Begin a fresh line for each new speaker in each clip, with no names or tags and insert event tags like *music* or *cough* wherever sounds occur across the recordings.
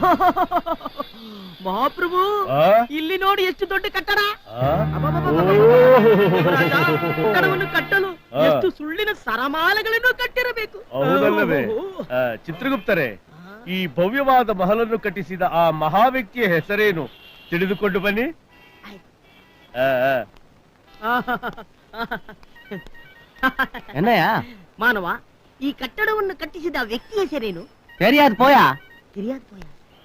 *laughs* ಮಹಾಪ್ರಭು ಇಲ್ಲಿ ನೋಡಿ ಎಷ್ಟು ದೊಡ್ಡ ಕಟ್ಟಡ. ಕಟ್ಟಡವನ್ನು ಕಟ್ಟಲು ಎಷ್ಟು ಸುಳ್ಳಿನ ಸರಮಾಲೆಗಳನ್ನು ಕಟ್ಟಿರಬೇಕು.
ಹೌದಲ್ಲವೇ? ಚಿತ್ರಗುಪ್ತರೆ ಈ ಭವ್ಯವಾದ ಮಹಲನ್ನು ಕಟ್ಟಿಸಿದ ಆ ಮಹಾ ವ್ಯಕ್ತಿಯ ಹೆಸರೇನು? ತಿಳಿದುಕೊಂಡು ಬನ್ನಿ. *laughs*
ಮಾನವ ಈ ಕಟ್ಟಡವನ್ನು ಕಟ್ಟಿಸಿದ ವ್ಯಕ್ತಿ ಹೆಸರೇನು?
ಪೆರಿಯಾದ್ ಪೋಯಾ?
ಪೆರಿಯಾದ್ ಪೋಯಾ.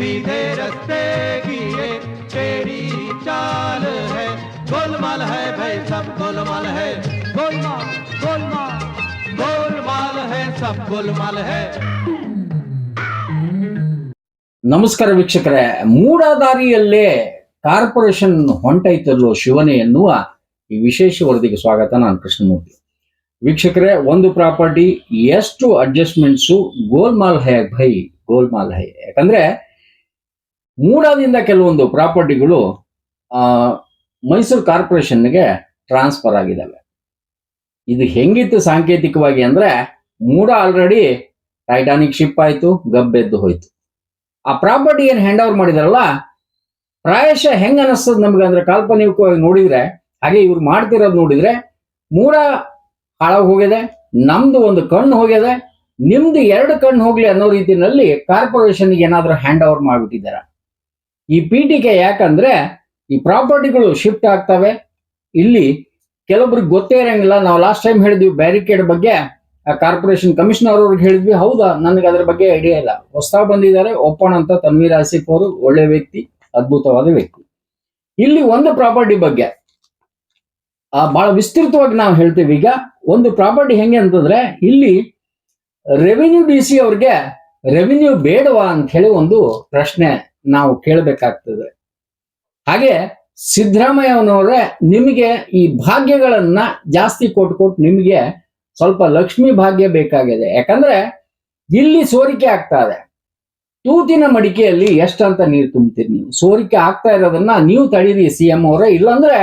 सीधे रस्ते की एक टेढ़ी चाल है गोलमाल है भाई सब गोलमाल है गोलमाल गोलमाल गोलमाल है सब गोलमाल है
ನಮಸ್ಕಾರ ವೀಕ್ಷಕರೇ ಮೂಡಾದಾರಿಯಲ್ಲೇ ಕಾರ್ಪೊರೇಷನ್ ಹೊಂಟೈತಲ್ಲೋ ಶಿವನೇ ಎನ್ನುವ ಈ ವಿಶೇಷ ವರದಿಗೆ ಸ್ವಾಗತ ನಾನು ಕೃಷ್ಣಮೂರ್ತಿ ವೀಕ್ಷಕರೇ ಒಂದು ಪ್ರಾಪರ್ಟಿ ಎಷ್ಟು ಅಡ್ಜಸ್ಟ್ಮೆಂಟ್ಸು ಗೋಲ್ಮಾಲ್ ಹೈ ಭೈ ಗೋಲ್ಮಾಲ್ ಹೈ ಯಾಕಂದ್ರೆ ಮೂಡಾದಿಂದ ಕೆಲವೊಂದು ಪ್ರಾಪರ್ಟಿಗಳು ಆ, ಮೈಸೂರು ಕಾರ್ಪೊರೇಷನ್ಗೆ ಟ್ರಾನ್ಸ್ಫರ್ ಆಗಿದ್ದಾವೆ. ಇದು ಹೆಂಗಿತ್ತು ಸಾಂಕೇತಿಕವಾಗಿ ಅಂದ್ರೆ ಮೂಡ ಆಲ್ರೆಡಿ ಟೈಟಾನಿಕ್ ಶಿಪ್ ಆಯ್ತು ಗಬ್ಬೆದ್ದು ಹೋಯ್ತು. ಆ ಪ್ರಾಪರ್ಟಿ ಏನ್ ಹ್ಯಾಂಡ್ ಓವರ್ ಮಾಡಿದಾರಲ್ಲ ಪ್ರಾಯಶಃ ಹೆಂಗ ಅನಿಸ್ತದ ನಮ್ಗೆ ಅಂದ್ರೆ ಕಾಲ್ಪನಿಕವಾಗಿ ನೋಡಿದ್ರೆ ಹಾಗೆ ಇವ್ರು ಮಾಡ್ತಿರೋದು ನೋಡಿದ್ರೆ ಮೂಡ ಹಾಳಾಗಿ ಹೋಗಿದೆ ನಮ್ದು ಒಂದು ಕಣ್ಣು ಹೋಗಿದೆ ನಿಮ್ದು ಎರಡು ಕಣ್ಣು ಹೋಗ್ಲಿ ಅನ್ನೋ ರೀತಿಯಲ್ಲಿ ಕಾರ್ಪೊರೇಷನ್ಗೆ ಏನಾದ್ರೂ ಹ್ಯಾಂಡ್ ಓವರ್ ಮಾಡ್ಬಿಟ್ಟಿದಾರ ಈ ಪೀಠಿಕೆ ಯಾಕಂದ್ರೆ ಈ ಪ್ರಾಪರ್ಟಿಗಳು ಶಿಫ್ಟ್ ಆಗ್ತವೆ. ಇಲ್ಲಿ ಕೆಲವೊಬ್ರಿಗೆ ಗೊತ್ತೇ ಇರಂಗಿಲ್ಲ. ನಾವು ಲಾಸ್ಟ್ ಟೈಮ್ ಹೇಳಿದ್ವಿ ಬ್ಯಾರಿಕೇಡ್ ಬಗ್ಗೆ. ಕಾರ್ಪೊರೇಷನ್ ಕಮಿಷನರ್ ಅವ್ರಿಗೆ ಹೇಳಿದ್ವಿ. ಹೌದಾ? ನನಗೆ ಅದ್ರ ಬಗ್ಗೆ ಐಡಿಯಾ ಇಲ್ಲ. ಹೊಸ ಬಂದಿದ್ದಾರೆ. ಒಪ್ಪಣ ಅಂತ ತನ್ವೀರ್ ಆಸಿಫ್ ಅವರು ಒಳ್ಳೆ ವ್ಯಕ್ತಿ, ಅದ್ಭುತವಾದ ವ್ಯಕ್ತಿ. ಇಲ್ಲಿ ಒಂದು ಪ್ರಾಪರ್ಟಿ ಬಗ್ಗೆ. ಆ, ಬಹಳ ವಿಸ್ತೃತವಾಗಿ ನಾವು ಹೇಳ್ತೀವಿ. ಈಗ ಒಂದು ಪ್ರಾಪರ್ಟಿ ಹೆಂಗೆ ಅಂತಂದ್ರೆ, ಇಲ್ಲಿ ರೆವಿನ್ಯೂ ಡಿ ಸಿ ಅವ್ರಿಗೆ ರೆವಿನ್ಯೂ ಬೇಡವಾ ಅಂತ ಹೇಳಿ ಒಂದು ಪ್ರಶ್ನೆ. ನಾವು ಕೇಳಬೇಕಾಗ್ತದೆ. ಹಾಗೆ ಸಿದ್ದರಾಮಯ್ಯನವರೇ ನಿಮಗೆ ಈ ಭಾಗ್ಯಗಳನ್ನ ಜಾಸ್ತಿ ಕೊಟ್ಟು ಕೊಟ್ಟು ನಿಮಗೆ ಸ್ವಲ್ಪ ಲಕ್ಷ್ಮಿ ಭಾಗ್ಯ ಬೇಕಾಗಿದೆ. ಯಾಕಂದ್ರೆ ಇಲ್ಲಿ ಸೋರಿಕೆ ಆಗ್ತಾ ಇದೆ. ತೂತಿನ ಮಡಿಕೆಯಲ್ಲಿ ಎಷ್ಟಂತ ನೀರು ತುಂಬ್ತೀರಿ ನೀವು? ಸೋರಿಕೆ ಆಗ್ತಾ ಇರೋದನ್ನ ನೀವು ತಡೀರಿ ಸಿ ಎಂ ಅವರೇ. ಇಲ್ಲಾಂದ್ರೆ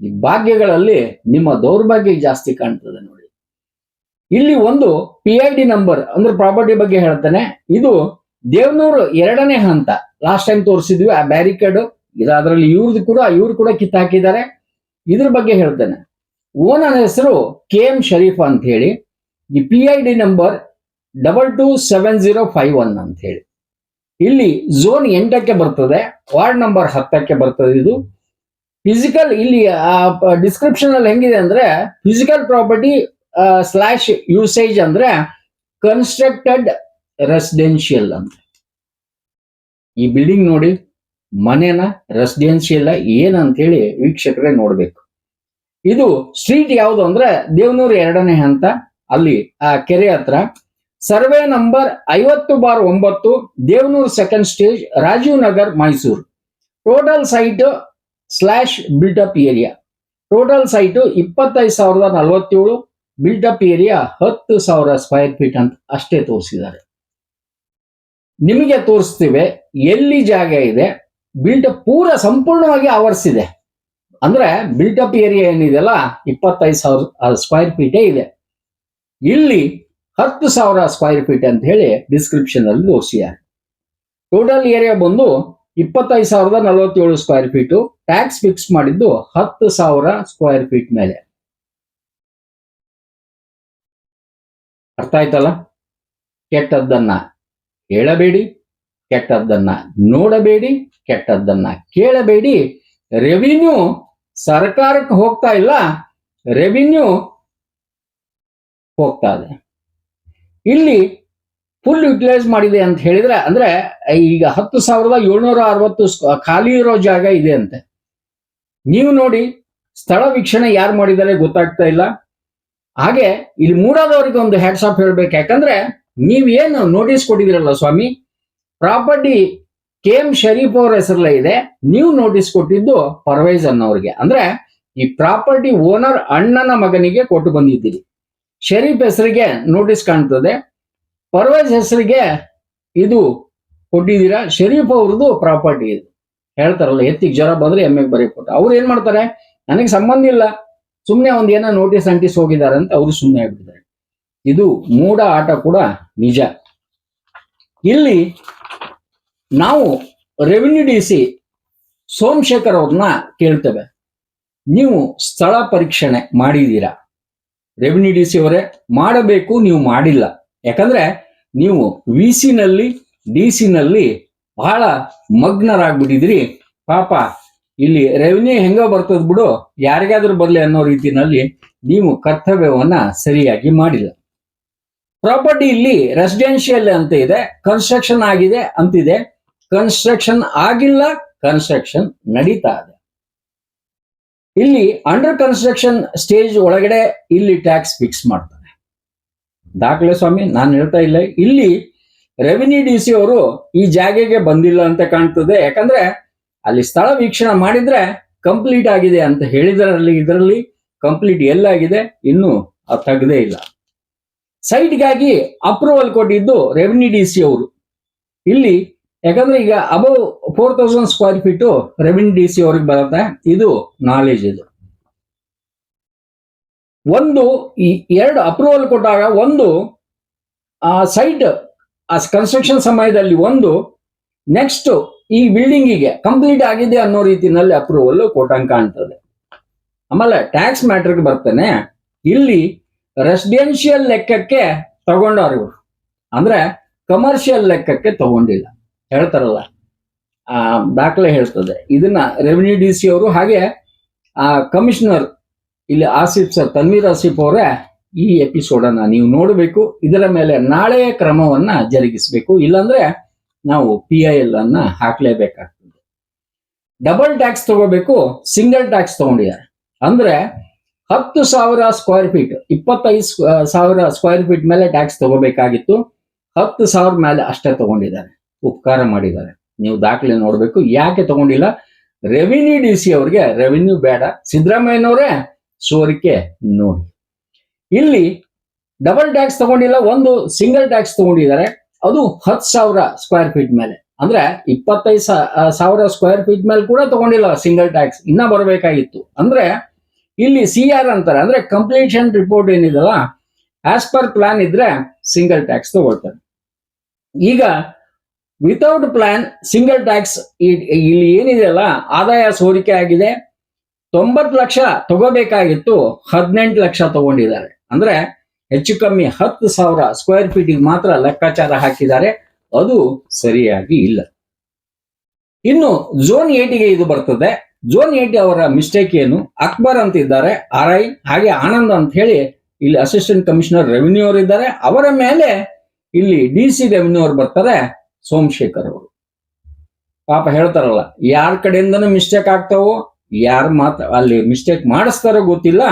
ಈ ಭಾಗ್ಯಗಳಲ್ಲಿ ನಿಮ್ಮ ದೌರ್ಭಾಗ್ಯ ಜಾಸ್ತಿ ಕಾಣ್ತದೆ ನೋಡಿ. ಇಲ್ಲಿ ಒಂದು ಪಿ ಐ ಡಿ ನಂಬರ್ ಅಂದ್ರೆ ಪ್ರಾಪರ್ಟಿ ಬಗ್ಗೆ ಹೇಳ್ತಾನೆ. ಇದು ದೇವನೂರು ಎರಡನೇ ಹಂತ. ಲಾಸ್ಟ್ ಟೈಮ್ ತೋರಿಸಿದ್ವಿ, ಆ ಬ್ಯಾರಿಕೇಡ್ ಅದರಲ್ಲಿ ಇವ್ರದ್ದು ಕೂಡ, ಇವ್ರು ಕೂಡ ಕಿತ್ತಾಕಿದ್ದಾರೆ ಇದ್ರ ಬಗ್ಗೆ ಹೇಳ್ತೇನೆ. ಓನರ್ ಹೆಸರು ಕೆ ಎಂ ಶರೀಫ್ ಅಂತ ಹೇಳಿ. ಈ P I D number double two seven zero five one ಅಂತ ಹೇಳಿ. ಇಲ್ಲಿ ಝೋನ್ ಎಂಟಕ್ಕೆ ಬರ್ತದೆ, ವಾರ್ಡ್ ನಂಬರ್ ಹತ್ತಕ್ಕೆ ಬರ್ತದೆ ಇದು. ಫಿಸಿಕಲ್ ಇಲ್ಲಿ ಡಿಸ್ಕ್ರಿಪ್ಷನ್ ಅಲ್ಲಿ ಹೆಂಗಿದೆ ಅಂದ್ರೆ ಫಿಸಿಕಲ್ ಪ್ರಾಪರ್ಟಿ ಸ್ಲಾಶ್ ಯೂಸೇಜ್ ಅಂದ್ರೆ ಕನ್ಸ್ಟ್ರಕ್ಟೆಡ್ ರೆಸಿಡೆನ್ಷಿಯಲ್ ಅಂತ. ಈ ಬಿಲ್ಡಿಂಗ್ ನೋಡಿ ಮನೆನ ರೆಸಿಡೆನ್ಷಿಯಲ್ ಏನಂತ ಹೇಳಿ ವೀಕ್ಷಕರೇ ನೋಡ್ಬೇಕು. ಇದು ಸ್ಟ್ರೀಟ್ ಯಾವುದು ಅಂದ್ರೆ ದೇವನೂರು ಎರಡನೇ ಹಂತ ಅಲ್ಲಿ, ಆ ಕೆರೆ ಹತ್ರ. ಸರ್ವೆ ನಂಬರ್ ಐವತ್ತು ಬಾರ್ ಒಂಬತ್ತು Devanur second stage Rajiv Nagar, Mysore. Total site slash built up area total site ಇಪ್ಪತ್ತೈದು ಸಾವಿರದ ನಲವತ್ತೇಳು ಬಿಲ್ಟಪ್ ಏರಿಯಾ ಹತ್ತು ಸಾವಿರ ಸ್ಕ್ವೇರ್ ಫೀಟ್ ಅಂತ ಅಷ್ಟೇ ತೋರಿಸಿದ್ದಾರೆ. ನಿಮಗೆ ತೋರಿಸ್ತೀವಿ, ಎಲ್ಲಿ ಜಾಗ ಇದೆ ಬಿಲ್ಟಪ್ ಪೂರ ಸಂಪೂರ್ಣವಾಗಿ ಆವರಿಸಿದೆ ಅಂದ್ರೆ ಬಿಲ್ಟಪ್ ಏರಿಯಾ ಏನಿದೆಯಲ್ಲ, ಇಪ್ಪತ್ತೈದು ಸಾವಿರ ಸ್ಕ್ವೈರ್ ಫೀಟೇ ಇದೆ. ಇಲ್ಲಿ ಹತ್ತು ಸಾವಿರ ಸ್ಕ್ವೈರ್ ಫೀಟ್ ಅಂತ ಹೇಳಿ ಡಿಸ್ಕ್ರಿಪ್ಷನ್ ಅಲ್ಲಿ ತೋರಿಸಿದ್ದಾರೆ ಟೋಟಲ್ ಏರಿಯಾ ಬಂದು ಇಪ್ಪತ್ತೈದು ಸಾವಿರದ ನಲವತ್ತೇಳು ಸ್ಕ್ವೈರ್ ಫೀಟು ಟ್ಯಾಕ್ಸ್ ಫಿಕ್ಸ್ ಮಾಡಿದ್ದು ಹತ್ತು ಸಾವಿರ ಸ್ಕ್ವೈರ್ ಫೀಟ್ ಮೇಲೆ. ಅರ್ಥ ಆಯ್ತಲ್ಲ? ಕೆಟ್ಟದ್ದನ್ನ. ಹೇಳಬೇಡಿ ಕೆಟ್ಟದ್ದನ್ನ ನೋಡಬೇಡಿ, ಕೆಟ್ಟದ್ದನ್ನ ಕೇಳಬೇಡಿ. ರೆವಿನ್ಯೂ ಸರ್ಕಾರಕ್ಕೆ ಹೋಗ್ತಾ ಇಲ್ಲ ರೆವಿನ್ಯೂ ಹೋಗ್ತಾ ಇದೆ. ಇಲ್ಲಿ ಫುಲ್ ಯುಟಿಲೈಸ್ ಮಾಡಿದೆ ಅಂತ ಹೇಳಿದ್ರೆ, ಅಂದ್ರೆ ಈಗ ಹತ್ತು ಸಾವಿರದ ಏಳ್ನೂರ ಅರವತ್ತು ಖಾಲಿ ಇರೋ ಜಾಗ ಇದೆ ಅಂತೆ. ನೀವು ನೋಡಿ, ಸ್ಥಳ ವೀಕ್ಷಣೆ ಯಾರು ಮಾಡಿದ್ದಾರೆ ಗೊತ್ತಾಗ್ತಾ ಇಲ್ಲ. ಹಾಗೆ ಇಲ್ಲಿ ಮೂಡಾದವರಿಗೆ ಒಂದು ಹ್ಯಾಟ್ಸ್ ಆಫ್ ಹೇಳ್ಬೇಕು, ಯಾಕಂದ್ರೆ ನೀವೇನು ನೋಟಿಸ್ ಕೊಟ್ಟಿದ್ದೀರಲ್ಲ ಸ್ವಾಮಿ? ಪ್ರಾಪರ್ಟಿ ಕೆ ಎಂ ಶರೀಫ್ ಅವ್ರ ಹೆಸರಲ್ಲೇ ಇದೆ. ನೀವು ನೋಟಿಸ್ ಕೊಟ್ಟಿದ್ದು ಪರ್ವೈಸ್ ಅನ್ನೋರಿಗೆ. ಅಂದ್ರೆ ಈ ಪ್ರಾಪರ್ಟಿ ಓನರ್ ಅಣ್ಣನ ಮಗನಿಗೆ ಕೊಟ್ಟು ಬಂದಿದ್ದೀರಿ. ಶರೀಫ್ ಹೆಸರಿಗೆ ನೋಟಿಸ್ ಕಾಣ್ತದೆ. ಪರ್ವೈಸ್ ಹೆಸರಿಗೆ ಇದು ಕೊಟ್ಟಿದ್ದೀರಾ? ಶರೀಫ್ ಅವ್ರದ್ದು ಪ್ರಾಪರ್ಟಿ ಇದು. ಹೇಳ್ತಾರಲ್ಲ, ಎತ್ತಿಗೆ ಜ್ವರ ಬಂದ್ರೆ ಎಮ್ಮೆಗೆ ಬರೀ ಕೊಟ್ಟು. ಅವ್ರು ಏನ್ ಮಾಡ್ತಾರೆ? ನನಗೆ ಸಂಬಂಧ ಇಲ್ಲ. ಸುಮ್ಮನೆ ಒಂದ್ ಏನೋ ನೋಟಿಸ್ ಅಂಟಿಸ್ ಹೋಗಿದ್ದಾರೆ ಅಂತ ಅವರು ಸುಮ್ಮನೆ ಆಗ್ಬಿಟ್ಟಿದ್ದಾರೆ. ಇದು ಮೂಡ ಆಟ ಕೂಡ ನಿಜ. ಇಲ್ಲಿ ನಾವು ರೆವಿನ್ಯೂ ಡಿ ಸಿ ಸೋಮಶೇಖರ್ ಅವ್ರನ್ನ ಕೇಳ್ತೇವೆ. ನೀವು ಸ್ಥಳ ಪರೀಕ್ಷಣೆ ಮಾಡಿದ್ದೀರಾ? ರೆವಿನ್ಯೂ ಡಿ ಸಿ ಅವರೇ, ಮಾಡಬೇಕು ನೀವು ಮಾಡಿಲ್ಲ. ಯಾಕಂದ್ರೆ ನೀವು ವಿ ನಲ್ಲಿ ಡಿ ನಲ್ಲಿ ಬಹಳ ಮಗ್ನರಾಗ್ಬಿಟ್ಟಿದ್ರಿ ಪಾಪ, ಇಲ್ಲಿ ರೆವಿನ್ಯೂ ಹೆಂಗ ಬರ್ತದ ಬಿಡು, ಯಾರಿಗಾದ್ರೂ ಬರ್ಲಿ ಅನ್ನೋ ರೀತಿಯಲ್ಲಿ ನೀವು ಕರ್ತವ್ಯವನ್ನ ಸರಿಯಾಗಿ ಮಾಡಿಲ್ಲ. ಪ್ರಾಪರ್ಟಿ ಇಲ್ಲಿ ರೆಸಿಡೆನ್ಷಿಯಲ್ ಅಂತ ಇದೆ ಕನ್ಸ್ಟ್ರಕ್ಷನ್ ಆಗಿದೆ ಅಂತಿದೆ. ಕನ್ಸ್ಟ್ರಕ್ಷನ್ ಆಗಿಲ್ಲ ಕನ್ಸ್ಟ್ರಕ್ಷನ್ ನಡೀತಾ ಇದೆ. ಇಲ್ಲಿ ಅಂಡರ್ ಕನ್ಸ್ಟ್ರಕ್ಷನ್ ಸ್ಟೇಜ್ ಒಳಗಡೆ ಇಲ್ಲಿ ಟ್ಯಾಕ್ಸ್ ಫಿಕ್ಸ್ ಮಾಡ್ತಾರೆ. ದಾಖಲೆ ಸ್ವಾಮಿ, ನಾನು ಹೇಳ್ತಾ ಇಲ್ಲ. ಇಲ್ಲಿ ರೆವಿನ್ಯೂ ಡಿ ಸಿ ಅವರು ಈ ಜಾಗೆಗೆ ಬಂದಿಲ್ಲ ಅಂತ ಕಾಣ್ತದೆ. ಯಾಕಂದ್ರೆ ಅಲ್ಲಿ ಸ್ಥಳ ವೀಕ್ಷಣೆ ಮಾಡಿದ್ರೆ ಕಂಪ್ಲೀಟ್ ಆಗಿದೆ ಅಂತ ಹೇಳಿದ್ರಲ್ಲಿ, ಇದರಲ್ಲಿ ಕಂಪ್ಲೀಟ್ ಎಲ್ಲಾಗಿದೆ, ಇನ್ನು ಅದು ತೆಗ್ದೇ ಇಲ್ಲ. ಸೈಟ್ಗಾಗಿ ಅಪ್ರೂವಲ್ ಕೊಟ್ಟಿದ್ದು ರೆವಿನ್ಯೂ ಡಿ ಸಿ ಅವರು. ಇಲ್ಲಿ ಯಾಕಂದ್ರೆ ಈಗ above four thousand square feet revenue D C ಅವ್ರಿಗೆ ಬರುತ್ತೆ. ಇದು ನಾಲೆಜ್ ಇದು. ಒಂದು ಈ ಎರಡು ಅಪ್ರೂವಲ್ ಕೊಟ್ಟಾಗ ಒಂದು, ಆ ಸೈಟ್ ಆ ಕನ್ಸ್ಟ್ರಕ್ಷನ್ ಸಮಯದಲ್ಲಿ ಒಂದು ನೆಕ್ಸ್ಟ್ ಈ ಬಿಲ್ಡಿಂಗಿಗೆ ಕಂಪ್ಲೀಟ್ ಆಗಿದೆ ಅನ್ನೋ ರೀತಿಯಲ್ಲಿ ಅಪ್ರೂವಲ್ ಕೊಟ್ಟಂಗೆ ಕಾಣ್ತದೆ. ಆಮೇಲೆ ಟ್ಯಾಕ್ಸ್ ಮ್ಯಾಟ್ರಿಗೆ ಬರ್ತೇನೆ. ಇಲ್ಲಿ ರೆಸಿಡೆನ್ಷಿಯಲ್ ಲೆಕ್ಕಕ್ಕೆ ತಗೊಂಡವ್ರು ಇವರು. ಅಂದ್ರೆ ಕಮರ್ಷಿಯಲ್ ಲೆಕ್ಕಕ್ಕೆ ತಗೊಂಡಿಲ್ಲ. ಹೇಳ್ತಾರಲ್ಲ, ಆ, ದಾಖಲೆ ಹೇಳ್ತದೆ. ಇದನ್ನ ರೆವಿನ್ಯೂ ಡಿ ಸಿ ಅವರು ಹಾಗೆ, ಆ ಕಮಿಷನರ್ ಇಲ್ಲಿ ಆಸಿಫ್ ಸರ್, ತನ್ವೀರ್ ಆಸಿಫ್ ಅವರೇ ಈ ಎಪಿಸೋಡ್ ಅನ್ನ ನೀವು ನೋಡಬೇಕು. ಇದರ ಮೇಲೆ ನಾಳೆ ಕ್ರಮವನ್ನ ಜರುಗಿಸಬೇಕು. ಇಲ್ಲಾಂದ್ರೆ ನಾವು ಪಿ ಐ ಎಲ್ ಅನ್ನ ಹಾಕ್ಲೇಬೇಕಾಗ್ತದೆ. ಡಬಲ್ ಟ್ಯಾಕ್ಸ್ ತಗೋಬೇಕು ಸಿಂಗಲ್ ಟ್ಯಾಕ್ಸ್ ತಗೊಂಡಿದ್ದಾರೆ. ಅಂದ್ರೆ ಹತ್ತು ಸಾವಿರ ಸ್ಕ್ವೇರ್ ಫೀಟ್ ಇಪ್ಪತ್ತೈದು ಸಾವಿರ ಸ್ಕ್ವೇರ್ ಫೀಟ್ ಮೇಲೆ ಟ್ಯಾಕ್ಸ್ ತಗೋಬೇಕಾಗಿತ್ತು. ಹತ್ತು ಸಾವಿರ ಮೇಲೆ ಅಷ್ಟೇ ತಗೊಂಡಿದ್ದಾರೆ. ಉಪಕಾರ ಮಾಡಿದ್ದಾರೆ. ನೀವು ದಾಖಲೆ ನೋಡಬೇಕು. ಯಾಕೆ ತಗೊಂಡಿಲ್ಲ? ರೆವಿನ್ಯೂ ಡಿ ಸಿ ಅವ್ರಿಗೆ ರೆವಿನ್ಯೂ ಬೇಡ. ಸಿದ್ದರಾಮಯ್ಯನವರೇ ಸೋರಿಕೆ ನೋಡಿ. ಇಲ್ಲಿ ಡಬಲ್ ಟ್ಯಾಕ್ಸ್ ತಗೊಂಡಿಲ್ಲ, ಒಂದು ಸಿಂಗಲ್ ಟ್ಯಾಕ್ಸ್ ತಗೊಂಡಿದ್ದಾರೆ. ಅದು ಹತ್ತು ಸಾವಿರ ಸ್ಕ್ವೇರ್ ಫೀಟ್ ಮೇಲೆ. ಅಂದ್ರೆ ಇಪ್ಪತ್ತೈದು ಸಾವಿರ ಸ್ಕ್ವೇರ್ ಫೀಟ್ ಮೇಲೆ ಕೂಡ ತಗೊಂಡಿಲ್ಲ ಸಿಂಗಲ್ ಟ್ಯಾಕ್ಸ್ ಇನ್ನ ಬರಬೇಕಾಗಿತ್ತು. ಅಂದ್ರೆ ಇಲ್ಲಿ ಸಿ ಆರ್ ಅಂತಾರೆ. ಅಂದ್ರೆ ಕಂಪ್ಲೀಷನ್ ರಿಪೋರ್ಟ್ ಏನಿದೆಲ್ಲ ಆಸ್ ಪರ್ ಪ್ಲಾನ್ ಇದ್ರೆ ಸಿಂಗಲ್ ಟ್ಯಾಕ್ಸ್ ತಗೊಳ್ತಾರೆ. ಈಗ ವಿತೌಟ್ ಪ್ಲಾನ್ ಸಿಂಗಲ್ ಟ್ಯಾಕ್ಸ್ ಇಲ್ಲಿ ಏನಿದೆಯಲ್ಲ ಆದಾಯ ಸೋರಿಕೆ ಆಗಿದೆ. ತೊಂಬತ್ತು ಲಕ್ಷ ತಗೋಬೇಕಾಗಿತ್ತು, ಹದಿನೆಂಟು ಲಕ್ಷ ತಗೊಂಡಿದ್ದಾರೆ. ಅಂದ್ರೆ ಹೆಚ್ಚು ಕಮ್ಮಿ ಹತ್ತು ಸಾವಿರ ಸ್ಕ್ವೇರ್ ಫೀಟಿಗೆ ಮಾತ್ರ ಲೆಕ್ಕಾಚಾರ ಹಾಕಿದ್ದಾರೆ. ಅದು ಸರಿಯಾಗಿ ಇಲ್ಲ. ಇನ್ನು ಝೋನ್ ಏಟಿಗೆ ಇದು ಬರ್ತದೆ. ಝೋನ್ ಏಟಿ ಅವರ ಮಿಸ್ಟೇಕ್ ಏನು? ಅಕ್ಬರ್ ಅಂತ ಇದ್ದಾರೆ ಆರ್ ಐ ಹಾಗೆ ಆನಂದ್ ಅಂತ ಹೇಳಿ ಇಲ್ಲಿ ಅಸಿಸ್ಟೆಂಟ್ ಕಮಿಷನರ್ ರೆವಿನ್ಯೂ ಅವರು ಇದ್ದಾರೆ. ಅವರ ಮೇಲೆ ಇಲ್ಲಿ ಡಿ ಸಿ ರೆವಿನ್ಯೂ ಅವ್ರು ಬರ್ತಾರೆ, ಸೋಮಶೇಖರ್ ಅವರು. ಪಾಪ ಹೇಳ್ತಾರಲ್ಲ, ಯಾರ ಕಡೆಯಿಂದನೂ ಮಿಸ್ಟೇಕ್ ಆಗ್ತಾವೋ, ಯಾರು ಮಾತ, ಅಲ್ಲಿ ಮಿಸ್ಟೇಕ್ ಮಾಡಿಸ್ತಾರೋ ಗೊತ್ತಿಲ್ಲ.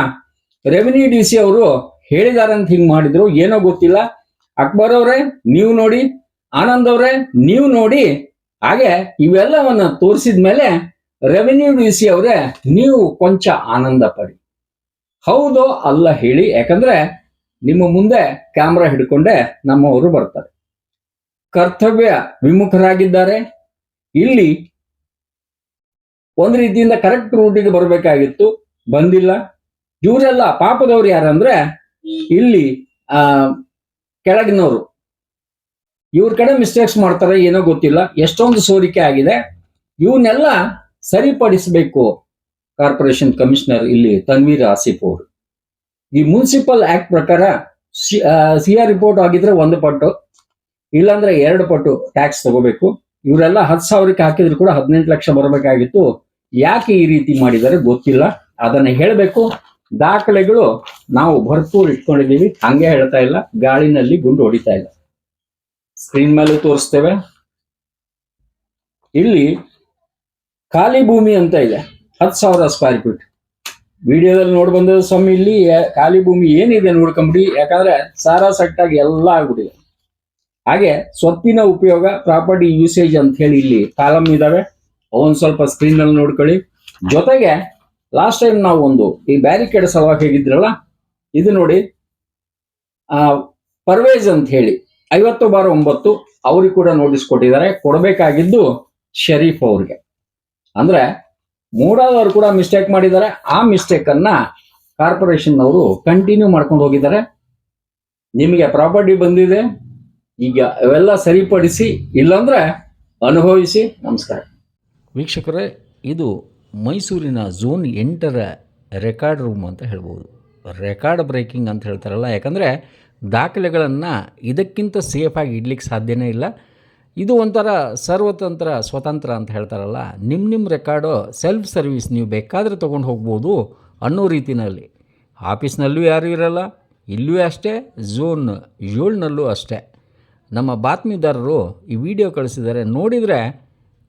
ರೆವಿನ್ಯೂ ಡಿ ಸಿ ಅವರು ಹೇಳಿದಾರೆ ಅಂತ ಹಿಂಗ್ ಮಾಡಿದ್ರು, ಏನೋ ಗೊತ್ತಿಲ್ಲ. ಅಕ್ಬರ್ ಅವರೇ, ನೀವು ನೋಡಿ. ಆನಂದ್ ಅವರೇ, ನೀವು ನೋಡಿ. ಹಾಗೆ ಇವೆಲ್ಲವನ್ನ ತೋರಿಸಿದ ಮೇಲೆ ರೆವಿನ್ಯೂ ಡಿ ಸಿ ಅವರೇ, ನೀವು ಕೊಂಚ ಆನಂದ ಪಡಿ. ಹೌದೋ ಅಲ್ಲ ಹೇಳಿ, ಯಾಕಂದ್ರೆ ನಿಮ್ಮ ಮುಂದೆ ಕ್ಯಾಮ್ರಾ ಹಿಡ್ಕೊಂಡೆ ನಮ್ಮವರು ಬರ್ತಾರೆ. ಕರ್ತವ್ಯ ವಿಮುಖರಾಗಿದ್ದಾರೆ. ಇಲ್ಲಿ ಒಂದ್ ರೀತಿಯಿಂದ ಕರೆಕ್ಟ್ ರೂಟಿಗೆ ಬರಬೇಕಾಗಿತ್ತು, ಬಂದಿಲ್ಲ. ಇವರೆಲ್ಲ ಪಾಪದವ್ರು ಯಾರಂದ್ರೆ, ಇಲ್ಲಿ, ಆ, ಕೆಳಗಿನವರು. ಇವ್ರ ಕಡೆ ಮಿಸ್ಟೇಕ್ಸ್ ಮಾಡ್ತಾರೆ, ಏನೋ ಗೊತ್ತಿಲ್ಲ. ಎಷ್ಟೊಂದು ಸೋರಿಕೆ ಆಗಿದೆ. ಇವನ್ನೆಲ್ಲ ಸರಿಪಡಿಸಬೇಕು. ಕಾರ್ಪೊರೇಷನ್ ಕಮಿಷನರ್ ಇಲ್ಲಿ ತನ್ವೀರ್ ಆಸಿಫ್ ಅವರು. ಈ ಮುನ್ಸಿಪಲ್ ಆಕ್ಟ್ ಪ್ರಕಾರ ಸಿ ಆರ್ ರಿಪೋರ್ಟ್ ಆಗಿದ್ರೆ ಒಂದು ಪಟ್ಟು, ಇಲ್ಲಾಂದ್ರೆ ಎರಡು ಪಟ್ಟು ಟ್ಯಾಕ್ಸ್ ತಗೋಬೇಕು. ಇವರೆಲ್ಲ ಹತ್ತು ಸಾವಿರಕ್ಕೆ ಹಾಕಿದ್ರು ಕೂಡ ಹದಿನೆಂಟು ಲಕ್ಷ ಬರಬೇಕಾಗಿತ್ತು. ಯಾಕೆ ಈ ರೀತಿ ಮಾಡಿದ್ದಾರೆ ಗೊತ್ತಿಲ್ಲ. ಅದನ್ನ ಹೇಳಬೇಕು. ದಾಖಲೆಗಳು ನಾವು ಭರ್ಪೂರ್ ಇಟ್ಕೊಂಡಿದೀವಿ ಹಂಗೆ ಹೇಳ್ತಾ ಇಲ್ಲ. ಗಾಳಿನಲ್ಲಿ ಗುಂಡು ಹೊಡಿತಾ ಇಲ್ಲ. ಸ್ಕ್ರೀನ್ ಮೇಲೆ ತೋರಿಸ್ತೇವೆ. ಇಲ್ಲಿ ಖಾಲಿ ಭೂಮಿ ಅಂತ ಇದೆ. ಹತ್ತು ಸಾವಿರ ಸ್ಕ್ವೇರ್ ಫೀಟ್ ವಿಡಿಯೋದಲ್ಲಿ ನೋಡಿ ಬಂದ ಸ್ವಾಮಿ, ಇಲ್ಲಿ ಖಾಲಿ ಭೂಮಿ ಏನಿದೆ ನೋಡ್ಕೊಂಬಿಡಿ. ಯಾಕಂದ್ರೆ ಸಾರಾ ಸಟ್ಟಾಗಿ ಎಲ್ಲ ಆಗ್ಬಿಟ್ಟಿದೆ. ಹಾಗೆ ಸ್ವತ್ತಿನ ಉಪಯೋಗ ಪ್ರಾಪರ್ಟಿ ಯೂಸೇಜ್ ಅಂತ ಹೇಳಿ ಇಲ್ಲಿ ಕಾಲಮ್ ಇದಾವೆ. ಅವನ್ ಸ್ವಲ್ಪ ಸ್ಕ್ರೀನ್ ಅಲ್ಲಿ ನೋಡ್ಕೊಳ್ಳಿ. ಜೊತೆಗೆ ಲಾಸ್ಟ್ ಟೈಮ್ ನಾವು ಒಂದು ಈ ಬ್ಯಾರಿಕೇಡ್ ಸಲುವಾಗಿ ಹೇಗಿದ್ರಲ್ಲ, ಇದು ನೋಡಿ. ಆ ಪರ್ವೇಜ್ ಅಂತ ಹೇಳಿ. ಐವತ್ತು ಬಾರ ಒಂಬತ್ತು ಅವ್ರಿಗೆ ಕೂಡ ನೋಟಿಸ್ ಕೊಟ್ಟಿದ್ದಾರೆ. ಕೊಡಬೇಕಾಗಿದ್ದು ಶರೀಫ್ ಅವ್ರಿಗೆ. ಅಂದ್ರೆ ಮೂಡಾದವರು ಕೂಡ ಮಿಸ್ಟೇಕ್ ಮಾಡಿದ್ದಾರೆ. ಆ ಮಿಸ್ಟೇಕ್ ಅನ್ನ ಕಾರ್ಪೊರೇಷನ್ ಅವರು ಕಂಟಿನ್ಯೂ ಮಾಡ್ಕೊಂಡು ಹೋಗಿದ್ದಾರೆ. ನಿಮಗೆ ಪ್ರಾಪರ್ಟಿ ಬಂದಿದೆ. ಈಗ ಅವೆಲ್ಲ ಸರಿಪಡಿಸಿ, ಇಲ್ಲಾಂದ್ರೆ ಅನುಭವಿಸಿ. ನಮಸ್ಕಾರ.
ವೀಕ್ಷಕರೇ, ಇದು ಮೈಸೂರಿನ ಝೋನ್ ಎಂಟರ ರೆಕಾರ್ಡ್ ರೂಮ್ ಅಂತ ಹೇಳ್ಬೋದು. ರೆಕಾರ್ಡ್ ಬ್ರೇಕಿಂಗ್ ಅಂತ ಹೇಳ್ತಾರಲ್ಲ. ಯಾಕಂದರೆ, ದಾಖಲೆಗಳನ್ನು ಇದಕ್ಕಿಂತ ಸೇಫಾಗಿ ಇಡ್ಲಿಕ್ಕೆ ಸಾಧ್ಯನೇ ಇಲ್ಲ. ಇದು ಒಂಥರ ಸರ್ವತಂತ್ರ ಸ್ವತಂತ್ರ ಅಂತ ಹೇಳ್ತಾರಲ್ಲ ನಿಮ್ಮ ನಿಮ್ಮ ರೆಕಾರ್ಡು ಸೆಲ್ಫ್ ಸರ್ವಿಸ್ ನೀವು ಬೇಕಾದರೆ ತೊಗೊಂಡು ಹೋಗ್ಬೋದು ಅನ್ನೋ ರೀತಿಯಲ್ಲಿ ಆಫೀಸ್ನಲ್ಲೂ ಯಾರೂ ಇರಲ್ಲ, ಇಲ್ಲೂ ಅಷ್ಟೇ, ಝೋನ್ ಏಳ್ನಲ್ಲೂ ಅಷ್ಟೇ. ನಮ್ಮ ಬಾತ್ಮೀದಾರರು ಈ ವಿಡಿಯೋ ಕಳಿಸಿದ್ದಾರೆ, ನೋಡಿದರೆ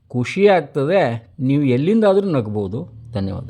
ಖುಷಿ ಆಗ್ತದೆ, ನೀವು ಎಲ್ಲಿಂದಾದರೂ ನಗ್ಬೋದು. ಧನ್ಯವಾದ.